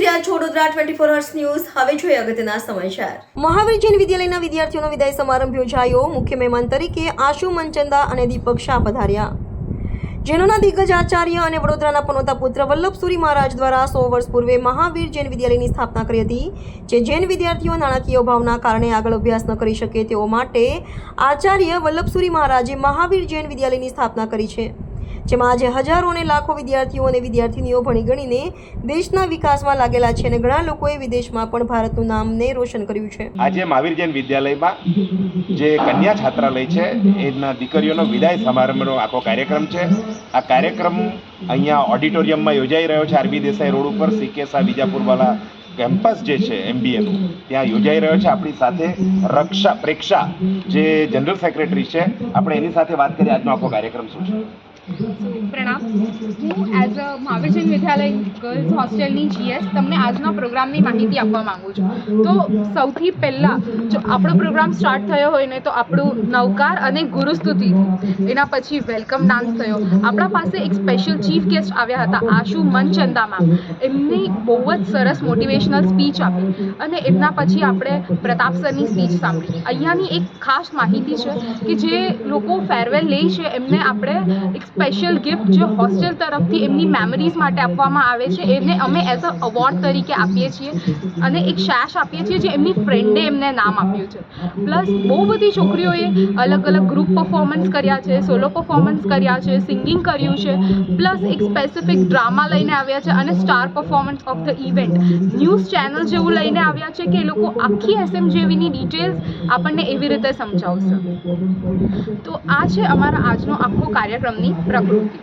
રહ્યા છો Vadodara twenty four hours news Mahavir Jain વિદ્યાલયના વિદ્યાર્થીઓનો વિદાય સમારંભ યોજાયો. મુખ્ય મહેમાન તરીકે આશુ મનચંદા અને દીપક શાહ પધાર્યા. જૈનોના દિગ્ગજ આચાર્ય અને વડોદરાના પનોતા પુત્ર વલ્લભસુરી મહારાજ દ્વારા સો વર્ષ પૂર્વે મહાવીર જૈન વિદ્યાલયની સ્થાપના કરી હતી, જે જૈન વિદ્યાર્થીઓ નાણાકીય અભાવના કારણે આગળ અભ્યાસ ન કરી શકે તેઓ માટે આચાર્ય વલ્લભસુરી મહારાજે મહાવીર જૈન વિદ્યાલયની સ્થાપના કરી છે. જેમાં આજે હજારો અને લાખો વિદ્યાર્થીઓ અને વિદ્યાર્થીનીઓ ભણી ગણીને દેશના વિકાસમાં લાગેલા છે અને ઘણા લોકોએ વિદેશમાં પણ ભારતનું નામને રોશન કર્યું છે. આજે મહાવીર જૈન વિદ્યાલયમાં જે કન્યા છાત્રાલય છે, એના દીકરીઓનો વિદાય સમારંભનો આખો કાર્યક્રમ છે. આ કાર્યક્રમ અહીંયા ઓડિટોરિયમમાં યોજાઈ રહ્યો છે. આરબી દેસાઈ રોડ ઉપર સિકેસા વિજાપુરવાલા કેમ્પસ જે છે, એમબીએનું, ત્યાં યોજાઈ રહ્યો છે. આપણી સાથે રક્ષા પ્રેક્ષા જે જનરલ સેક્રેટરી છે, આપણે એની સાથે વાત કરીએ આજનો આખો કાર્યક્રમ શું છે? પ્રણામ. હું as a Mahavir Jain Vidyalaya girls હોસ્ટેલની GS તમને આજના પ્રોગ્રામની માહિતી આપવા માંગુ છું. તો સૌથી પહેલાં જો આપણો પ્રોગ્રામ સ્ટાર્ટ થયો હોય ને તો આપણું નવકાર અને ગુરુસ્તુતિ એના પછી વેલકમ ડાન્સ થયો. આપણા પાસે એક સ્પેશિયલ ચીફ ગેસ્ટ આવ્યા હતા, આશુ મનચંદા મેમ એમની બહુ જ સરસ મોટિવેશનલ સ્પીચ આપી અને એમના પછી આપણે પ્રતાપ સરની સ્પીચ સાંભળી. અહીંયાની એક ખાસ માહિતી છે કે જે લોકો ફેરવેલ લે છે, એમને આપણે એક સ્પેશિયલ ગિફ્ટ જે હોસ્ટેલ તરફથી એમની મેમરીઝ માટે આપવામાં આવે છે, એને અમે એઝ અ અવોર્ડ તરીકે આપીએ છીએ અને એક શેશ આપીએ છીએ જે એમની ફ્રેન્ડે એમને નામ આપ્યું છે. પ્લસ બહુ બધી છોકરીઓએ અલગ અલગ ગ્રુપ પરફોર્મન્સ કર્યા છે સોલો પરફોર્મન્સ કર્યા છે સિંગિંગ કર્યું છે પ્લસ એક સ્પેસિફિક ડ્રામા લઈને આવ્યા છે અને star performance of the event news channel જેવું લઈને આવ્યા છે કે એ લોકો આખી એસએમ જેવીની ડિટેલ્સ આપણને એવી રીતે સમજાવશે. તો આ છે અમારા આજનો આખો કાર્યક્રમની પ્રકૃતિ.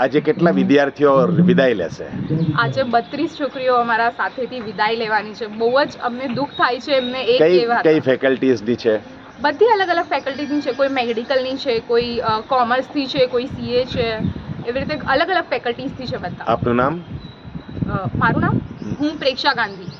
આજે કેટલા વિદ્યાર્થીઓ વિદાય લેશે? આજે બત્રીસ છોકરીઓ અમારા સાથેથી વિદાય લેવાની છે. બહુ જ અમને દુઃખ થાય છે એમને એક કઈ કઈ ફેકલ્ટીઝની છે? બધી અલગ અલગ ફેકલ્ટીની છે. કોઈ મેડિકલની છે કોઈ કોમર્સથી છે કોઈ સીએ છે. એવી રીતે અલગ અલગ ફેકલ્ટીઝથી છે બધા. આપનું નામ? મારું નામ? હું પ્રેક્ષા ગાંધી.